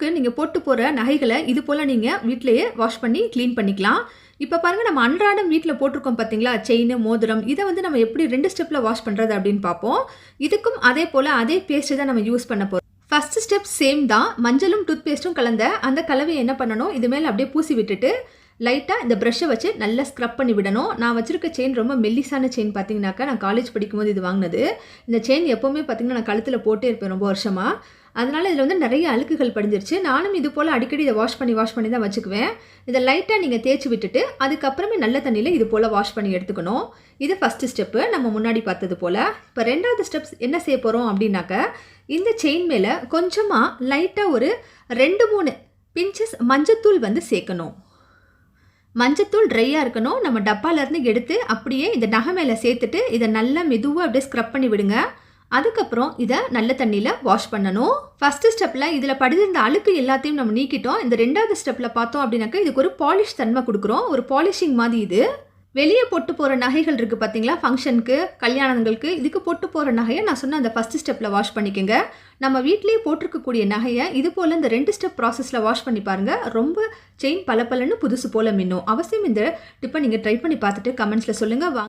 லுக்குக்கு நீங்கள் போட்டு போகிற நகைகளை இது போல் நீங்கள் வீட்டிலையே வாஷ் பண்ணி க்ளீன் பண்ணிக்கலாம். இப்போ பாருங்கள் நம்ம அன்றாடம் வீட்டில் போட்டிருக்கோம் பார்த்தீங்களா செயின் மோதிரம் இதை வந்து நம்ம எப்படி ரெண்டு ஸ்டெப்பில் வாஷ் பண்ணுறது அப்படின்னு பார்ப்போம். இதுக்கும் அதே போல் அதே பேஸ்ட்டு தான் நம்ம யூஸ் பண்ண போகிறோம் ஃபர்ஸ்ட் ஸ்டெப் சேம் தான். மஞ்சளும் டூத் பேஸ்ட்டும் கலந்த அந்த கலவையை என்ன பண்ணணும்? இது மேலே அப்படியே பூசி விட்டுட்டு லைட்டாக இந்த ப்ரெஷ்ஷை வச்சு நல்லா ஸ்க்ரப் பண்ணி விடணும். நான் வச்சிருக்க செயின் ரொம்ப மெல்லிசான செயின் பார்த்தீங்கன்னாக்கா நான் காலேஜ் படிக்கும்போது இது வாங்கினது. இந்த செயின் எப்போவுமே பார்த்தீங்கன்னா நான் கழுத்தில் போட்டே இருப்பேன் ரொம்ப வருஷமாக அதனால் இதில் வந்து நிறைய அழுக்குகள் படிஞ்சிருச்சு. நானும் இது போல் அடிக்கடி இதை வாஷ் பண்ணி வாஷ் பண்ணி தான் வச்சுக்குவேன். இதை லைட்டாக நீங்கள் தேய்ச்சி விட்டுட்டு அதுக்கப்புறமே நல்ல தண்ணியில் இது போல் வாஷ் பண்ணி எடுத்துக்கணும். இது ஃபஸ்ட்டு ஸ்டெப்பு நம்ம முன்னாடி பார்த்தது போல். இப்போ ரெண்டாவது ஸ்டெப்ஸ் என்ன செய்ய போகிறோம் அப்படின்னாக்க இந்த செயின் மேலே கொஞ்சமாக லைட்டாக ஒரு ரெண்டு மூணு பிஞ்சஸ் மஞ்சத்தூள் வந்து சேர்க்கணும். மஞ்சத்தூள் ட்ரையாக இருக்கணும். நம்ம டப்பாலேருந்து எடுத்து அப்படியே இந்த நகை மேலே சேர்த்துட்டு இதை நல்லா மெதுவாக அப்படியே ஸ்க்ரப் பண்ணி விடுங்க. அதுக்கப்புறம் இதை நல்ல தண்ணியில் வாஷ் பண்ணணும். ஃபஸ்ட்டு ஸ்டெப்பில் இதில் படிந்திருந்த அழுக்கு எல்லாத்தையும் நம்ம நீக்கிட்டோம். இந்த ரெண்டாவது ஸ்டெப்பில் பார்த்தோம் அப்படின்னாக்கா இதுக்கு ஒரு பாலிஷ் தன்மை கொடுக்குறோம். ஒரு பாலிஷிங் மாதிரி இது. வெளியே போட்டு போகிற நகைகள் இருக்குது பார்த்தீங்களா ஃபங்க்ஷனுக்கு கல்யாணங்களுக்கு இதுக்கு போட்டு போகிற நகையை நான் சொன்ன அந்த ஃபஸ்ட்டு ஸ்டெப்பில் வாஷ் பண்ணிக்கோங்க. நம்ம வீட்லேயே போட்டிருக்கக்கூடிய நகையை இது போல் இந்த ரெண்டு ஸ்டெப் ப்ராசஸில் வாஷ் பண்ணி பாருங்கள் ரொம்ப செயின் பல புதுசு போல் மின்னும். அவசியம் இந்த டிப்பை நீங்கள் ட்ரை பண்ணி பார்த்துட்டு கமெண்ட்ஸில் சொல்லுங்கள் வாங்க